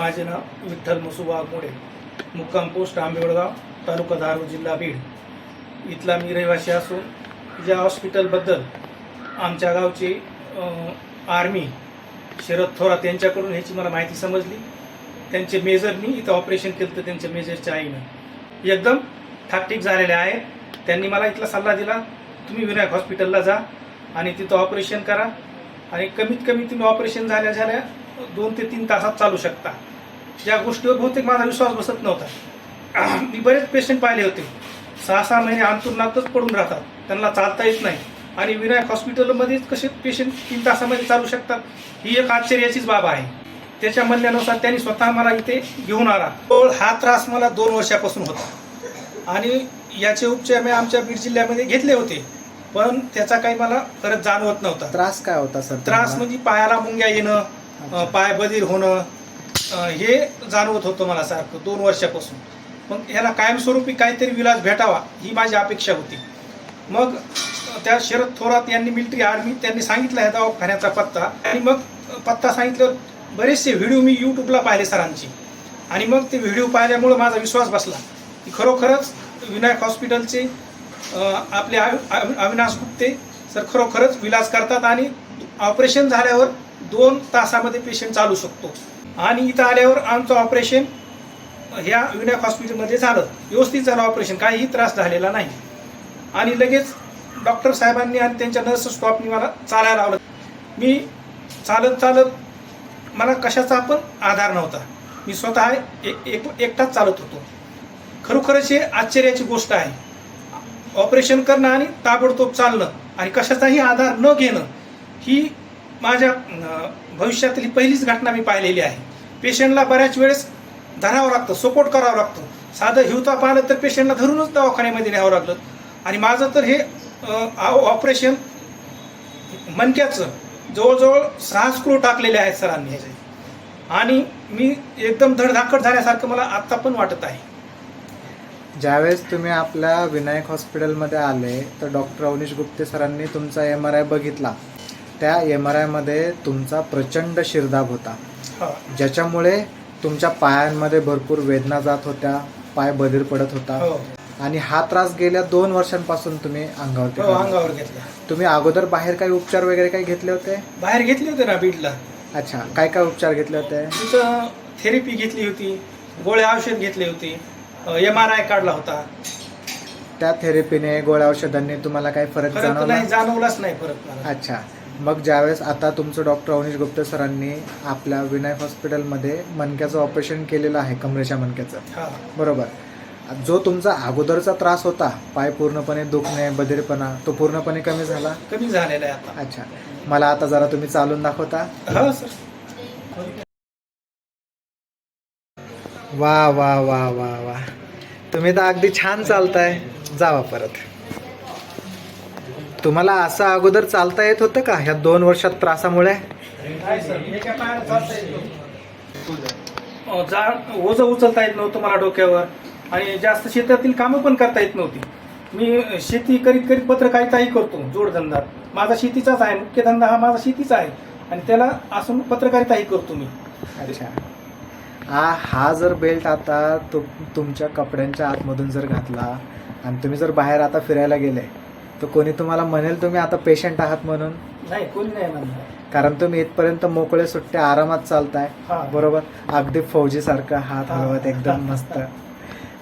माझे नाव विठ्ठल मुसू वाघमोडे मुक्काम पोस्ट आंबेवडगाव तालुका धारूर जिल्हा बीड. इथला मी रहिवासी असून ज्या हॉस्पिटलबद्दल आमच्या गावचे आर्मी शरद थोरात यांच्याकडून ह्याची मला माहिती समजली. त्यांचे मेजरनी इथं ऑपरेशन केलं तर त्यांच्या मेजरच्या आईनं. एकदम ठाकठीक झालेले आहे. त्यांनी मला इथला सल्ला दिला तुम्ही विनायक हॉस्पिटलला जा आणि तिथं ऑपरेशन करा आणि कमीत कमी तुम्ही ऑपरेशन झाल्या झाल्या दोन ते तीन तासात चालू शकता. या गोष्टीवर बहुतेक माझा विश्वास बसत नव्हता. मी बरेच पेशंट पाहिले होते. सहा सहा महिने अंतुरणातच पडून राहतात. त्यांना चालता येत नाही. आणि विनायक हॉस्पिटलमध्ये कसे पेशंट तीन तासामध्ये चालू शकतात ही एक आश्चर्याचीच बाब आहे. त्याच्या म्हणण्यानुसार त्यांनी स्वतः मला इथे घेऊन आला. तो हा त्रास मला दोन वर्षापासून होता. आणि याचे उपचार मी आमच्या बीड जिल्ह्यामध्ये घेतले होते. पण त्याचा काही मला खरंच जाणवत नव्हता. त्रास काय होता सर त्रास म्हणजे पायाला मुंग्या येणं पाय बधीर होणं हे जाणवत होतं मला सारखं दोन वर्षापासून. मग ह्याला कायमस्वरूपी काहीतरी विलास भेटावा ही माझी अपेक्षा होती. मग त्या शरद थोरात यांनी मिलिटरी आर्मी त्यांनी सांगितलं ह्या दवाखान्याचा पत्ता. आणि मग पत्ता सांगितलं बरेचसे व्हिडिओ मी यूट्यूबला पाहिले सरांची. आणि मग ते व्हिडिओ पाहिल्यामुळं माझा विश्वास बसला. की खरोखरच विनायक हॉस्पिटलचे आपले अविनाश गुप्ते सर खरोखरच विलास करतात आणि ऑपरेशन झाल्यावर दोन तासामध्ये पेशंट चालू शकतो. आणि इथं आल्यावर आमचं ऑपरेशन ह्या विनायक हॉस्पिटलमध्ये झालं. व्यवस्थित झालं ऑपरेशन काहीही त्रास झालेला नाही. आणि लगेच डॉक्टर साहेबांनी आणि त्यांच्या नर्स स्टॉपनी मला चालायला लावलं. मी चालत चालत मला कशाचा पण आधार नव्हता. मी स्वतः एक एक एकटाच चालत होतो. खरोखरच हे आश्चर्याची गोष्ट आहे. ऑपरेशन करणं आणि ताबडतोब चालणं आणि कशाचाही आधार न घेणं ही माझ्या भविष्यातली पहिलीच घटना मी पाहिलेली आहे. पेशंटला बऱ्याच वेळेस धरावं लागतं सपोर्ट करावं लागतं. साधं हिवताप आलं तर पेशंटला धरूनच दवाखान्यामध्ये न्यावं लागलं. आणि माझं तर हे ऑपरेशन मनक्याचं जवळजवळ सहा स्क्रू टाकलेले आहेत सरांनी ह्याचे आणि मी एकदम धडधाकट झाल्यासारखं मला आत्ता पण वाटत आहे. ज्यावेळेस तुम्ही आपल्या विनायक हॉस्पिटलमध्ये आले तर डॉक्टर अवनीश गुप्ते सरांनी तुमचा एम आर आय बघितला. त्या एम आर आयमध्ये तुमचा प्रचंड शिरदाब होता. ज्याच्यामुळे तुमच्या पायांमध्ये भरपूर वेदना जात होत्या पाय बधीर पडत होता. हो. आणि हा त्रास गेल्या दोन वर्षांपासून तुम्ही अंगावरती हो. अंगावर घेतला. तुम्ही अगोदर बाहेर काही उपचार वगैरे काही घेतले होते? बाहेर घेतले होते ना बीडला अच्छा काय काय उपचार घेतले होते? तिथं थेरपी घेतली होती गोळ्या औषध घेतले होते एम आर आय काढला होता. त्या थेरपीने गोळ्या औषधांनी तुम्हाला काही फरक जाणवला? नाही जाणवलाच नाही फरक अच्छा. मग ज्यावेळेस आता तुमचं डॉक्टर अवनीश गुप्ते सरांनी आपल्या विनायक हॉस्पिटलमध्ये मणक्याचं ऑपरेशन केलेलं आहे कमरेच्या मणक्याचं. हा. बरोबर. जो तुमचा अगोदरचा त्रास होता पाय पूर्णपणे दुखणे बधिरपणा तो पूर्णपणे कमी झाला? कमी झालेला आहे आता. अच्छा. मला आता जरा तुम्ही चालून दाखवता? हा सर. वा वा वा वा वा. तुम्ही तर अगदी छान चालताय. जावा परत. तुम्हाला असं अगोदर चालता येत होतं का? ह्या दोन वर्षात त्रासामुळे? ओझं उचलता येत नव्हतं मला डोक्यावर. आणि जास्त शेतातील कामं पण करता येत नव्हती. मी शेती करीत करीत पत्रकारिताही करतो जोडधंदा माझा शेतीचाच आहे मुख्य धंदा हा माझा शेतीचा आहे. आणि त्याला असून पत्रकारिताही करतो मी. अच्छा. हा हा जर बेल्ट आता तुमच्या कपड्यांच्या आतमधून जर घातला आणि तुम्ही जर बाहेर आता फिरायला गेले तर कोणी तुम्हाला म्हणेल तुम्ही आता पेशंट आहात म्हणून? नाही कोणी नाही म्हणणार. कारण तुम्ही इथपर्यंत मोकळे सुट्टे आरामात चालताय. हा. बरोबर? अगदी फौजी सारखं हात हा. हलवत एकदम मस्त.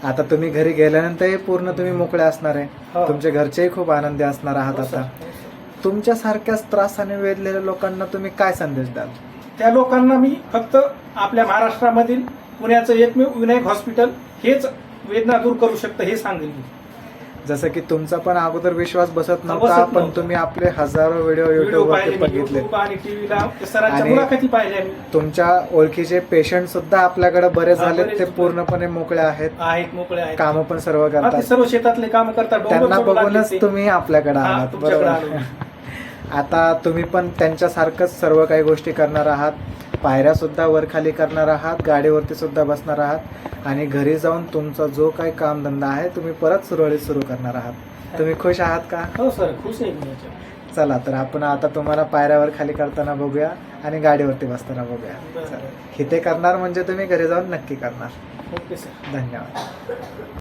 आता तुम्ही घरी गेल्यानंतर पूर्ण तुम्ही मोकळे असणार आहे. हो. तुमच्या घरचेही खूप आनंदी असणार आहात हो सर, आता हो सर. तुमच्यासारख्याच त्रासाने वेधलेल्या लोकांना तुम्ही काय संदेश द्याल? त्या लोकांना मी फक्त आपल्या महाराष्ट्रामधील पुण्याचं एकमेव विनायक हॉस्पिटल हेच वेदना दूर करू शकतं हे सांगेल मी. जसं की तुमचा पण अगोदर विश्वास बसत नव्हता पण. तुम्ही आपले हजारो व्हिडिओ व्हिडिओ युट्यूब पाहिले मी बघितले आणि तुमच्या ओळखीचे पेशंट सुद्धा आपल्याकडे बरे झालेत बरेच ते. पूर्णपणे मोकळे आहेत कामं पण सर्व करतात सर्व शेतातले काम करतात त्यांना बघूनच. तुम्ही आपल्याकडे आहात बरोबर. आता तुम्ही पण त्यांच्यासारखंच सर्व काही गोष्टी करणार आहात पायऱ्या सुद्धा वर खाली करणार आहात गाडीवरती सुद्धा बसणार आहात आणि घरी जाऊन तुमचा जो काही कामधंदा आहे तुम्ही परत सुरळीत सुरू करणार आहात. तुम्ही खुश आहात का? हो सर खुश आहे. चला तर आपण आता तुम्हाला पायऱ्यावर खाली करताना बघूया आणि गाडीवरती बसताना बघूया. इथे करणार म्हणजे तुम्ही घरी जाऊन नक्की करणार. Okay sir. धन्यवाद.